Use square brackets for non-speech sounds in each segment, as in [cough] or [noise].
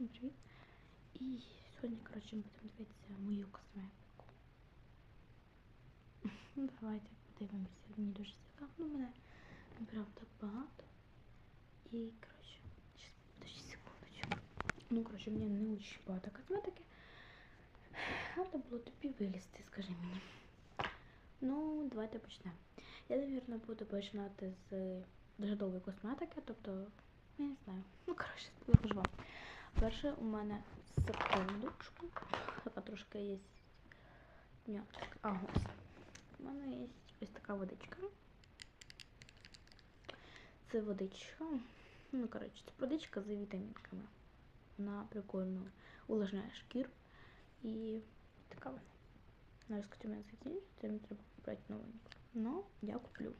Всім привіт! І сьогодні, коротше, ми будемо дивитися мою косметику. [laughs] Давайте подивимося. Мені дуже цікаво. Мене не правда багато. І, коротше, щас, подожди секундочку. Ну, коротше, мені не дуже багато косметики. Треба було тобі вилізти, скажи мені. Ну, давайте почнемо. Я, мабуть, буду починати з дуже косметики, тобто, я не знаю. Ну, коротше, покажу вам. Перше у мене секундочку. Така трошки є нюансик. А, ось. У мене є ось така водичка. Це водичка. Ну, коротше, це водичка з вітамінками. Вона прикольно увлажняє шкіру. І така вона. Зараз у мене закінчиться, мені треба брати новеньку. Ну, я куплю.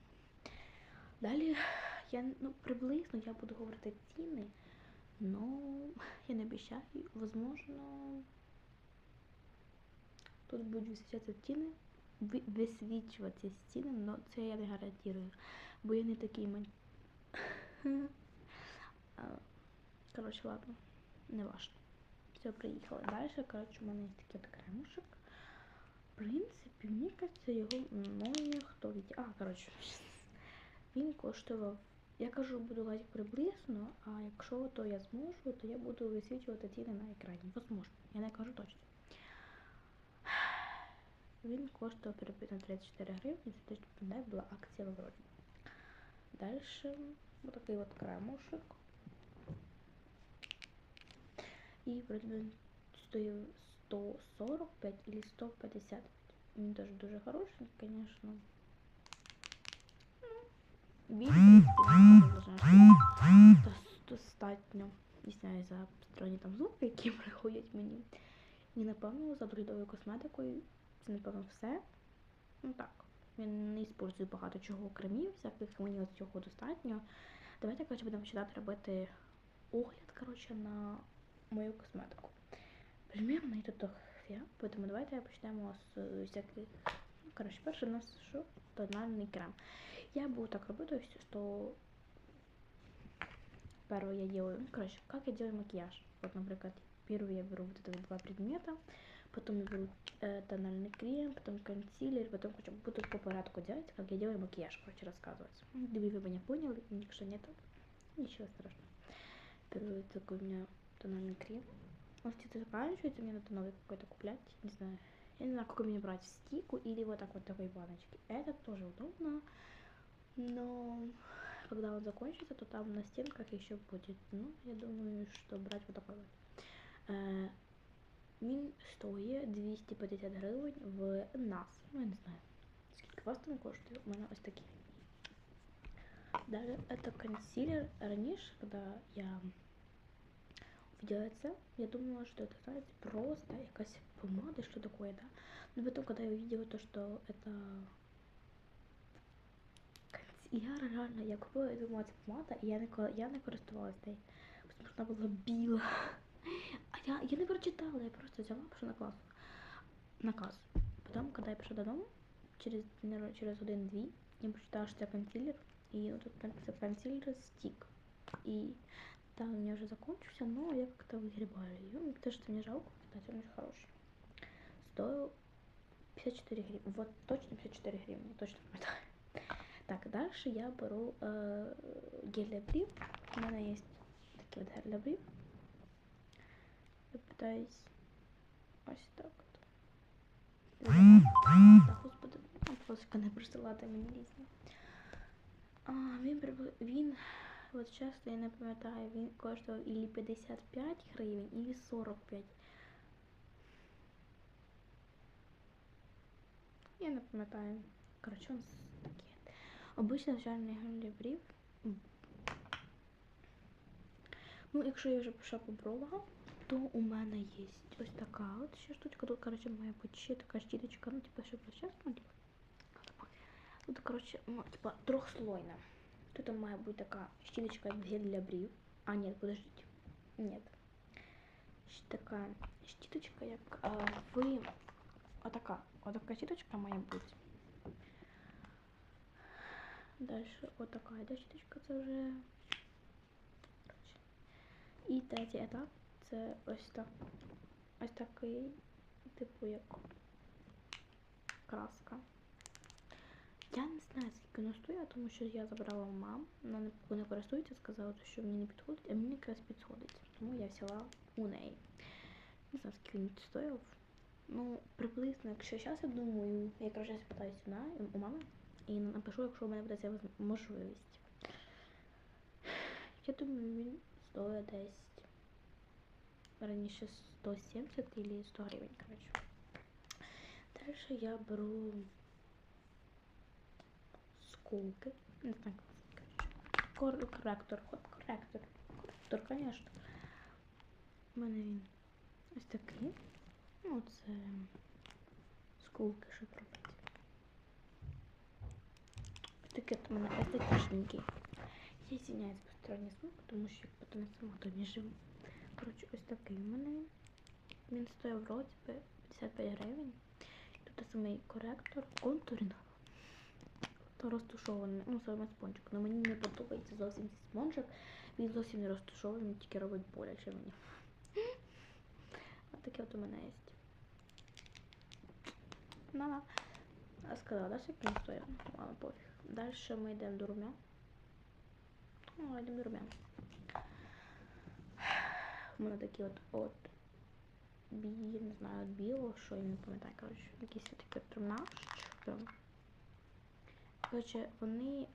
Далі я ну, приблизно я буду говорити ціни. Ну, я не обіцяю, возможно, тут будуть висвічатися ціни, висвічуватися ціни, але це я не гарантую, бо я не такий ман... [laughs] Коротше, ладно, не важно. Все, приїхали. Далі, коротше, у мене є такий от кремушек. В принципі, мені кажеться, його мною хто від... А, коротше, [laughs] він коштував я кажу, буду говорити приблизно, а якщо то я зможу, то я буду висвічувати ціни на екрані. Возможно. Я не кажу точно. Він коштував приблизно 34 гривні, це пам'ятаю, була акція в Авроді. Далі отакий от кремушек. І би стоїв 145 или 150. Він теж дуже хороший, звісно. Достатньо. Дійсняю за сторонні там звуки, які [laughs] приходять мені. І напевно за доглядовою косметикою це напевно все. Ну так. Він не іспользує багато чого кремів, всяких мені от цього достатньо. Давайте коротше, будемо починати робити огляд коротше, на мою косметику. Примірно і тут дофіга, тому давайте почнемо з всяких. Ну, коротше, перше у нас що? Тональний крем. Я буду так есть, что первое я делаю, ну, короче, как я делаю макияж. Вот, например, первый я беру вот это два предмета, потом я беру э, тональный крем, потом консилер, потом короче, буду по порядку делать, как я делаю макияж, короче, рассказывать. Ну, Если вы меня поняли, никто нет, ничего страшного. Первый такой у меня тональный крем. Он где-то заканчивается, мне надо новый какой-то куплять, не знаю. Я не знаю, какой мне брать, стику или вот так вот такой баночки. Это тоже удобно. Но когда он закончится, то там на стенках еще будет. Ну, я думаю, что брать вот такой вот. Е, Він стоїть 250 гривень в нас. Ну, я не знаю. Скільки вас там коштує? У мене ось такі. Далі это консилер. Раніше, когда я увидела це, я думала, что это, знаете, просто якась помада, что такое, да. Но потом, когда я увидела то, что это я реально, я купила, я думала, це помада, і я не, ко- я не користувалася нею. Тому що вона була біла. А я, я не прочитала, я просто взяла, пішла на клас. На касу. Потім, коли я прийшла додому, через, наверное, через один-дві, я прочитала, що це консилер, і от тут це консилер стік. І да, у меня уже закончился, но я как-то выгребаю ее. Мне кажется, мне жалко, кстати, он очень хороший. Стоил 54 гривны. Вот точно 54 гривны, точно пам'ятаю. Так, дальше я беру э, гель для брів. У мене є такий от гель для брів. Я питаюсь ось так от. Так, господи, просто не присилати мені різні. А, він, він, от часто я не пам'ятаю, він коштував ілі 55 гривень, ілі 45. Я не пам'ятаю. Коротше, він. Обично звичайний гель для брів. М. Ну, якщо я вже пішла по бровам, то у мене є ось така от ще штучка. Тут, коротше, має бути ще така щіточка, ну, типу, щоб розчесно. Тут, коротше, ну, типа, трьохслойна. Тут там має бути така щіточка як гель для брів. А, ні, подождіть. Ні. Ще така щіточка, як а, ви. Отака. Отака щіточка має бути. Дальше вот такая да, щіточка, це вже. І третій етап це ось так. Ось такий, типу як краска. Я не знаю, скільки вона стоїть, тому що я забрала у мам. Вона не, користується, сказала, що мені не підходить, а мені якраз підходить. Тому я взяла у неї. Не знаю, скільки він стоїв. Ну, приблизно, якщо зараз я думаю, я коротше спитаюся у мами і напишу, якщо у мене буде ця можливість. Я думаю, він стоїть десь раніше 170 или 100 гривень, коротше. Дальше я беру сколки. Не знаю, коротше. Кор- корректор. Корректор. Корректор, конечно. У мене він ось такий. Ну, це сколки, щоб робити. От у мене естетичненький. Я извиняюсь за посторонній звук, тому що як потім я сама не живу. Коротше, ось такий у мене він. Стоїв вроді би 55 гривень. Тут самий коректор, контуринг. Та розташований, ну саме спонжик. Але мені не подобається зовсім цей спонжик. Він зовсім не розташований, він тільки робить боляче мені. Ось таке от у мене є. Ну, а сказала, да, скільки він стоїть? Ладно, пофіг. Дальше ми йдемо до румян. Ну, йдемо до румян. У мене такі от от бі, не знаю, от білого, що я не пам'ятаю, коротше, якісь такі от румяшки. Коротше, вони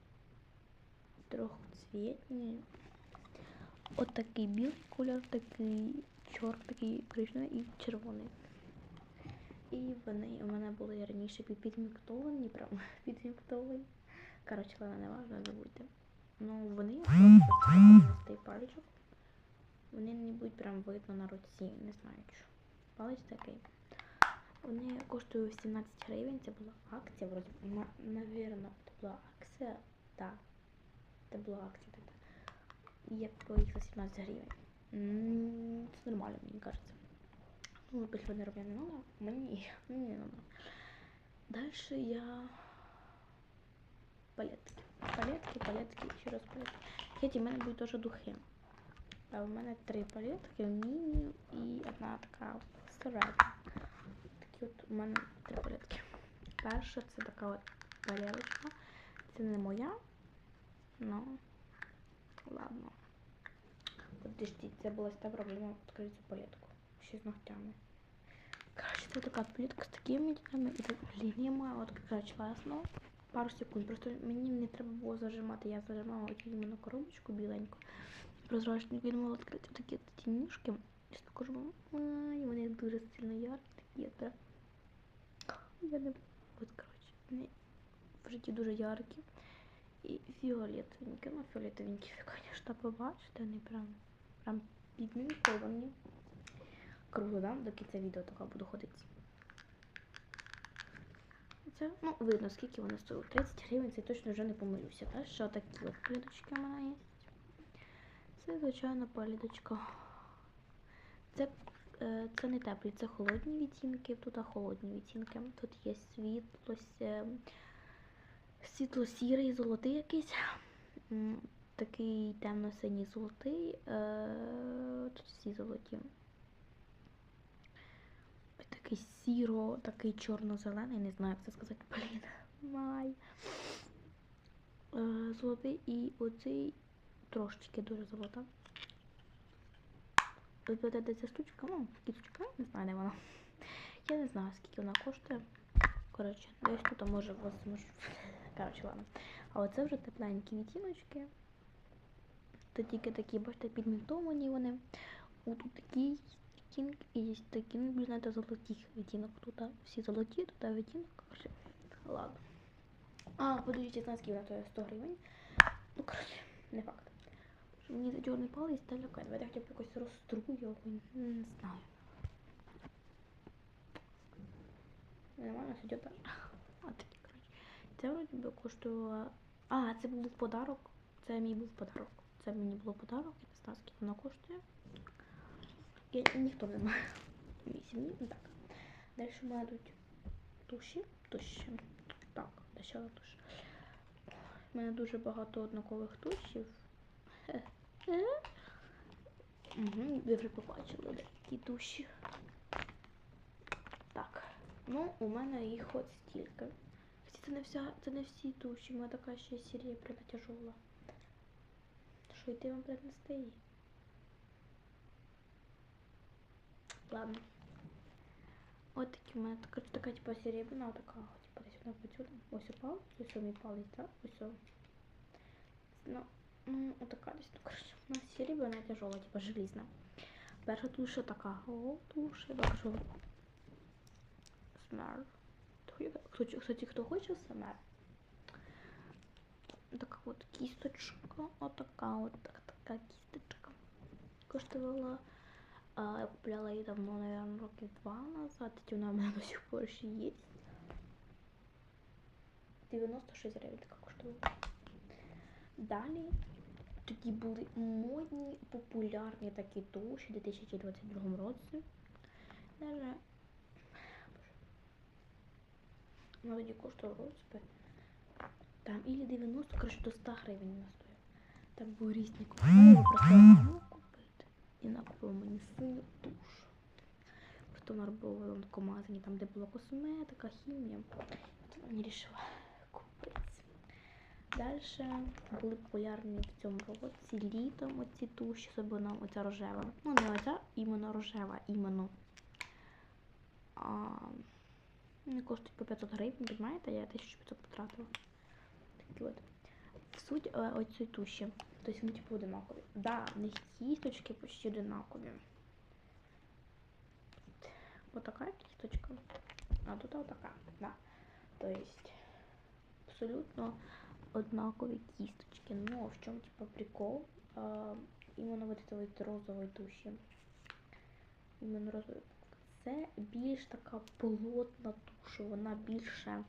трьохцвітні. От такий білий кольор, такий чорний, такий коричневий і червоний. І вони у мене були раніше під- підміктовані, прям [laughs] підміктовані. Коротше, ладно, не важно, забудьте. Ну, вони просто [clears throat] пальчик. Вони не будуть прям видно на руці, не знаю що. Палець такий. Вони коштують 17 гривень, це була акція, вроді, навірно, це була акція, так. Це була акція тогда. І я купила їх за 17 гривень. Це нормально, мені кажется. Ну, більше не роблю не надо. Мені, мені не надо. Дальше я палетки. Палетки, палетки, ще раз палетки. Кстати, в мене будуть теж духи. А у мене три палетки, міні і одна така середня. Такі от у мене три палетки. Перша це така от палеточка. Це не моя. Ну, ладно. Подождіть, це була та проблема відкрити цю палетку. Ще з ногтями. Короче, це така плітка з такими дітями і так лініями. От короче, класно. Пару секунд. Просто мені не треба було зажимати. Я зажимала іменно коробочку біленьку. Прозрачно він мав відкрити такі тінюшки. Я скажу вам, ай, вони дуже сильно яркі да. Я не от, коротше, вони в житті дуже яркі. І фіолетовенькі. Ну, фіолетовенькі, звісно, побачите, вони прям, прям підмінковані. Круто, да? До кінця відео така буду ходити. Це, ну, видно, скільки вони стоять. 30 гривень, це точно вже не помилюся. Та? Що такі от пліточки у мене є. Це, звичайно, паліточка. Це, е, це не теплі, це холодні відтінки. Тут холодні відтінки. Тут є світло, сє- світло-сірий, золотий якийсь. Такий темно-синій золотий. Е, тут всі золоті. Такий сіро, такий чорно-зелений, не знаю, як це сказати. Блін, май. Е, золотий і оцей трошечки дуже золота. Ви будете де ця штучка? Ну, кісточка, не знаю, де вона. Я не знаю, скільки вона коштує. Коротше, десь тут може вас. [laughs] Коротше, ладно. А оце вже тепленькі відтіночки. Тут тільки такі, бачите, підмінтовані вони. О, тут такі відтінки і є такі, ну, блін, це золотих відтінок. Тут а, всі золоті, тут відтінок. Коротше, ладно. А, подивіться, скільки вона стоїть 100 гривень. Ну, коротше, не факт. Мені за чорний палець та лякає. Давайте хоча б якось розтру його, не знаю. Нормально сидить. А такі, коротше. Це вроді би коштувало. А, це був подарок. Це мій був подарок. Це мені було подарок, я не знаю, скільки воно коштує. Я ніхто не знає. Мій сім'ї, ну так. Далі в мене йдуть туші. Туші. Так, дешева туш. У мене дуже багато однакових тушів. Угу, ви вже побачили деякі душі. Так. Ну, у мене їх от стільки. Це не це не всі душі, у мене така ще серія прямо тяжола. Що йти вам принести її? Ладно. От такі у мене така, така типа серія, вона така, типа вона потюда. Ось упав, ось мій палець, так? Ось. Ну, ну, отака десь, ну, коротше, у нас серія, вона тяжола, типа желізна. Перша туша така, о, туша, я покажу. Смер. Кстати, хто хоче смер? Така от кісточка, отака от так, така кісточка. Коштувала, а, я купляла її давно, наверное, років два назад, і вона в мене до сих пор ще є. 96 гривень така коштувала. Далі тоді були модні, популярні такі туші у 2022 році. Даже вона тоді коштувала розпи. Там ілі 90, коротше, до 100 гривень вона стоїть. Там були різні купили, просто мало купити. І вона купила мені синю туш. В такому магазині, там де була косметика, хімія. От вона мені вирішила купити. Далі були популярні в цьому році літом оці туші, особливо оця рожева. Ну, не оця, іменно рожева, іменно. А, вони коштують по 500 гривень, розумієте, я 1500 потратила. Такі от. Суть е, оцієї туші. Тобто вони типу одинакові. Да, в них кісточки почти одинакові. Вот такая кисточка, а тут вот такая, да. То есть абсолютно однаковые кисточки. Но в чем типа прикол? А, именно вот это вот розовой туші. Іменно розовий. Це більш така плотна туша, вона більше.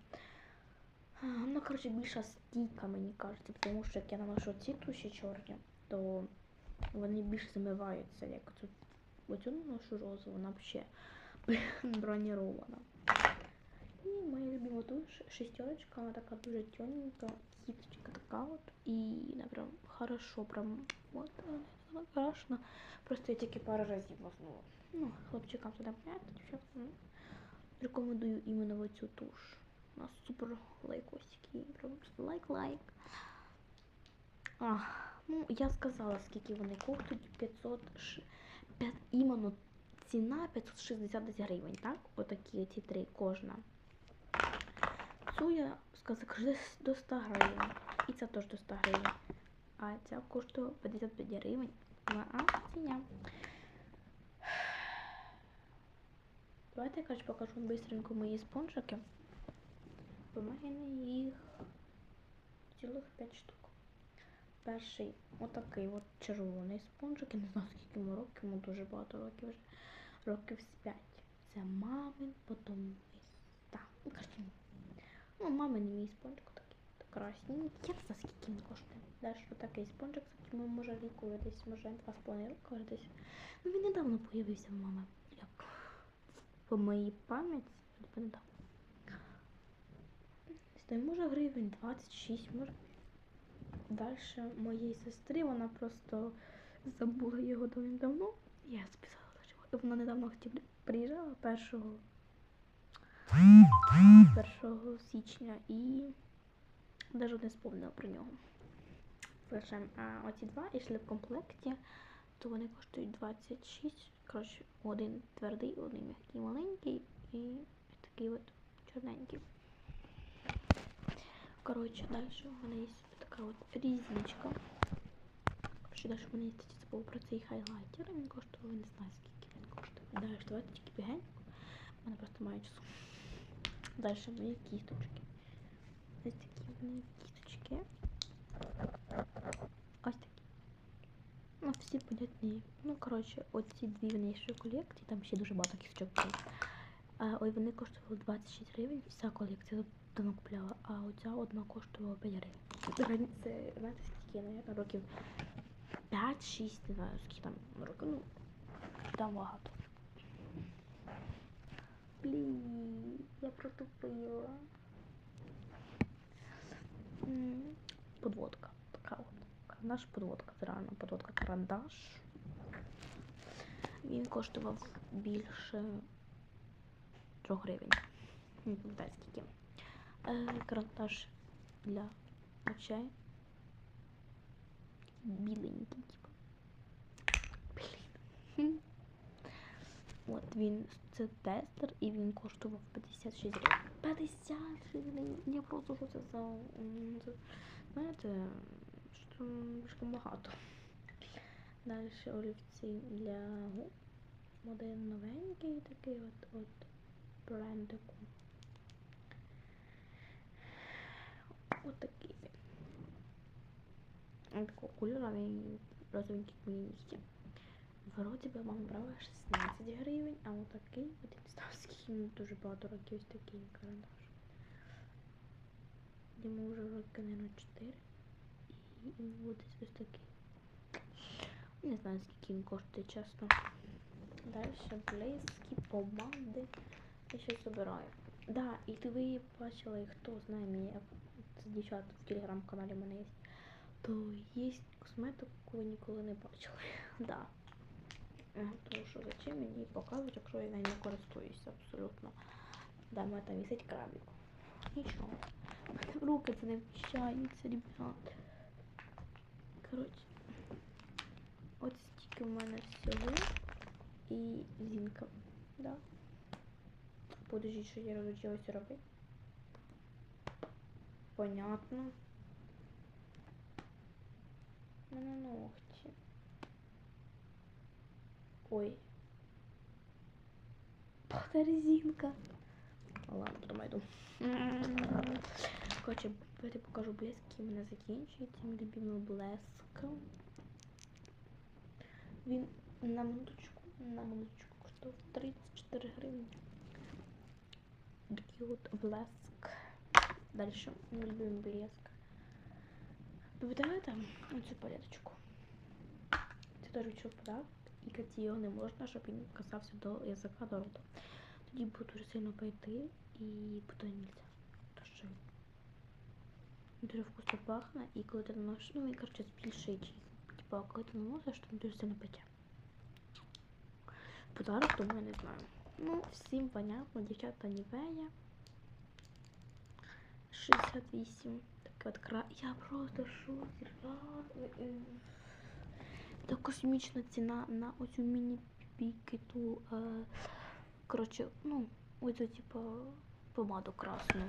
Вона, коротше, більша стійка, мені кажеться, тому що як я наношу ці туші чорні, то вони більш замиваються, як цю оцю наношу розову, вона взагалі бронірована. І моя любима туш шестерочка, вона така дуже тоненька, кисточка така от. І, напрям, хорошо, прям от вона крашена. Просто я тільки пару разів вознула. Ну, хлопчикам туди понятно, дівчаткам. ну, Рекомендую іменно оцю туш. У нас супер лайкосики, лайк-лайк. А, ну, я сказала, скільки вони коштують. 500, ш- п'ят- іменно ціна 560 гривень, так? Отакі ці три кожна. Цю я сказала, до 100 гривень. І ця теж до 100 гривень. А ця коштує 55 гривень на акція. Давайте я кажу, покажу вам быстренько мої спонжики. Мене їх цілих 5 штук. Перший отакий от червоний спонжик. Я не знаю, скільки йому років, йому дуже багато років вже. Років з 5. Це мамин, потім так, ну, ну, мамин мій спонжик такий красненький. Я не знаю, скільки він коштує. Далі отакий спонжик, яким може лікувати десь, може, 2,5 роки вже десь. Ну, він недавно появився в мами. Як по моїй пам'яті, недавно. Десь, може гривень 26, може. Далі моєї сестри, вона просто забула його давно. Я списала. І вона недавно приїжджала 1 1 січня і навіть не спомнила про нього. Лише а оці два йшли в комплекті, то вони коштують 26. Коротше, один твердий, один м'який маленький і такий от чорненький. Коротше, далі у мене є така от різничка. Коротше, далі у мене є кстати, забув про цей хайлайтер. Він коштував, не знаю скільки він коштує. Далі давайте тільки бігенько. У мене просто має часу. Далі мої кісточки. Ось такі в мене кісточки. Ось такі. Ну, всі понятні. Ну, коротше, оці дві в неї колекції, там ще дуже багато кісточок було. А, Ой, вони коштували 26 гривень, вся колекція давно купляла, а оця одна коштувала 5 гривень. Раніше, знаєте, скільки, наверное, років 5-6, не знаю, скільки там років, ну, там багато. Блін, я протупила. Подводка. Така от. Карандаш подводка. Це реально подводка карандаш. Він коштував більше 3 гривень. Не пам'ятаю скільки. Е, карандаш для очей. Біленький, типу. Блін. От він це тестер і він коштував 56 гривень. 50 гривень! Я просто що це за. Знаєте, що слишком багато. Далі олівці для губ. Один новенький такий от от брендику. От такий він. Такого кольору, він розовенький мої. Вроді би мама брала 16 гривень, а отакий, от я не знаю, скільки йому дуже багато років ось такий карандаш. Йому вже роки, мабуть, 4. І йому буде ось такий. Не знаю, скільки він коштує, чесно. Далі близькі помади. Я щось обираю. Да, і ви бачили, хто знає мені, це дівчата в телеграм-каналі в мене є, то є косметику, яку ви ніколи не бачили. [laughs] Да. Тому що зачем мені показують, якщо я нею не користуюся абсолютно. Да, в мене там висить крабик. Нічого. В [laughs] мене руки це не вміщається, ребят. Коротше. От стільки в мене всього. І зінка. Да. Подождіть, що я розучилася робити. Понятно. У мене ногті. Ой. Та резинка. Ладно, потом найду. Короче, я тобі покажу блеск, який мене закінчується. Мій любимий блеск. Він на минуточку, на минуточку коштував 34 гривні. От блеск. Дальше мій любимий блеск. Пам'ятаєте оцю палеточку? Це теж подарок. І кати його не можна, щоб він касався до язика до. Тоді буде дуже сильно пойти і потім нельзя. То що дуже вкусно пахне, і коли ти наносиш, ну він, короче, збільшує чиз. Типа, коли ти наносиш, то він дуже сильно пече. Подарок, тому я не знаю. Ну, всім понятно, дівчата Нівея. 68. Так от кра... Я просто шоці. Це космічна ціна на оцю міні-пікету. Е, коротше, ну, оцю, типу, помаду красну.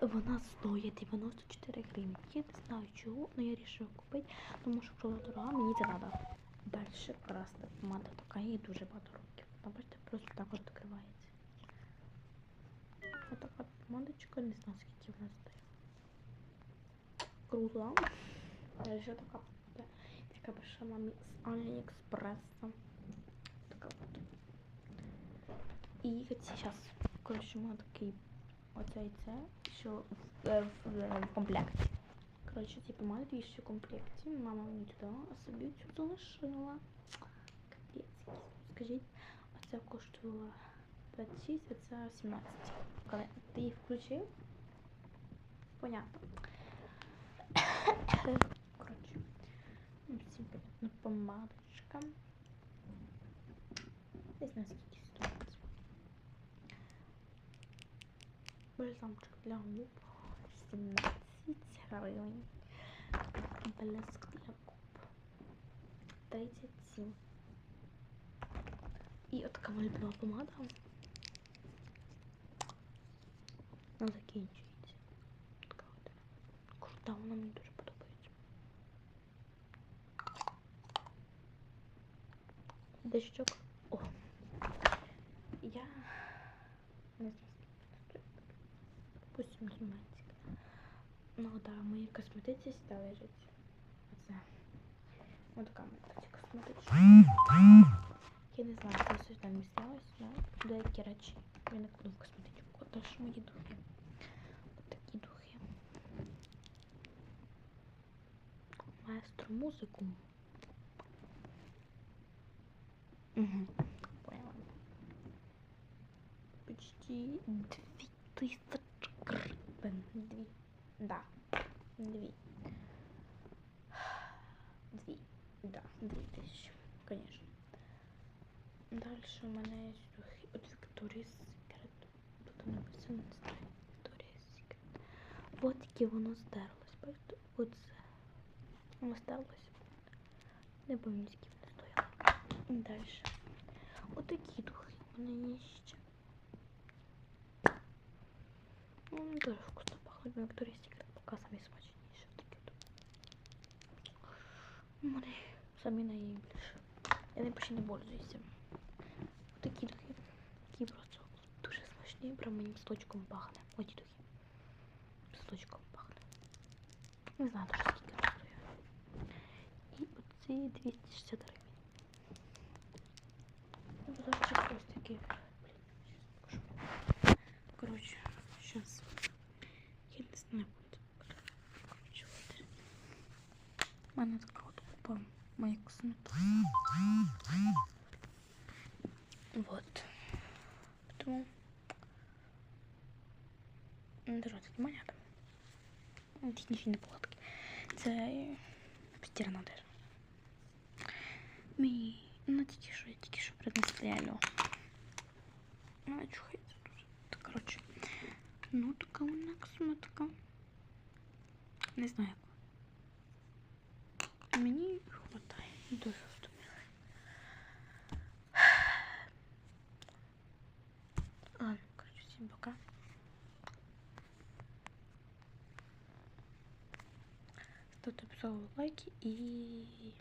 Вона стоїть 94 гривні. Я не знаю чого, але я вирішила купити, тому що вона дорога, мені це треба. Далі красна помада така, їй дуже багато років. Бачите, просто так от відкривається. Ось така помадочка, не знаю скільки вона стоїть. Кругла. Далі така буде. Така перша мамі з Аліекспреса. Така от. І зараз, коротше, має такий оце і це, що в, е, в, в, в комплекті. Коротше, ці помади дві ще в комплекті. Мама мені туди, а собі цю залишила. Капець. якийсь. Скажіть, Оця коштувала 26, а це 17. Коли ти їх включив? Понятно. Коротше, ну, всім понятно, помадочка. Десь на скільки стоїть. Бальзамчик для губ 17 гривень. Блеск для губ 37. І от така помада. Вона закінчується. Така от. Крута, вона мені дуже подобається. Дещок. О! Я не знаю, Допустим, німецька. Ну да, в моїй косметиці лежить. Оце. Ось така моя косметичка. Я не знаю, що щось там містилось, але деякі речі я не кладу в косметичку. Теж мої духи. От такі духи. Маестро музику. Угу. Поняла. Почти дві тисячі гривень. Дві. Да. Дві. Далі у мене є сухий от Victoria's Secret. Тут написано. Victoria's Secret. От тільки воно стерлось. Бачите? Оце. Воно стерлось. Не пам'ятаю, скільки воно стояло. Далі. Отакі духи у мене є ще. Ну, дуже вкусно пахнуть. Ну, Victoria's Secret поки самі смачніші. Такі от. У мене самі найбільше. Я не почти не пользуюся. Такі духи. Такі просто дуже смачні. Прям мені листочком пахне. Оті духи. Листочком пахне. Не знаю дуже скільки коштує. І оці 260 гривень. Ну, тут ще ось такі. Блін, щас покажу. Коротше, щас. Я не знаю, куди. Коротше, от. У мене така от купа моїх косметики. Вот. Тому там. Технічні неполадки. Це постірана одежа. Мій, ну тільки що, тільки що принесли алло. Ну, чухається дуже. Так, коротше. Ну, така вона косметика. Не знаю як. Мені хватає. Дуже втомила. Ладно, короче, всем пока. so like E.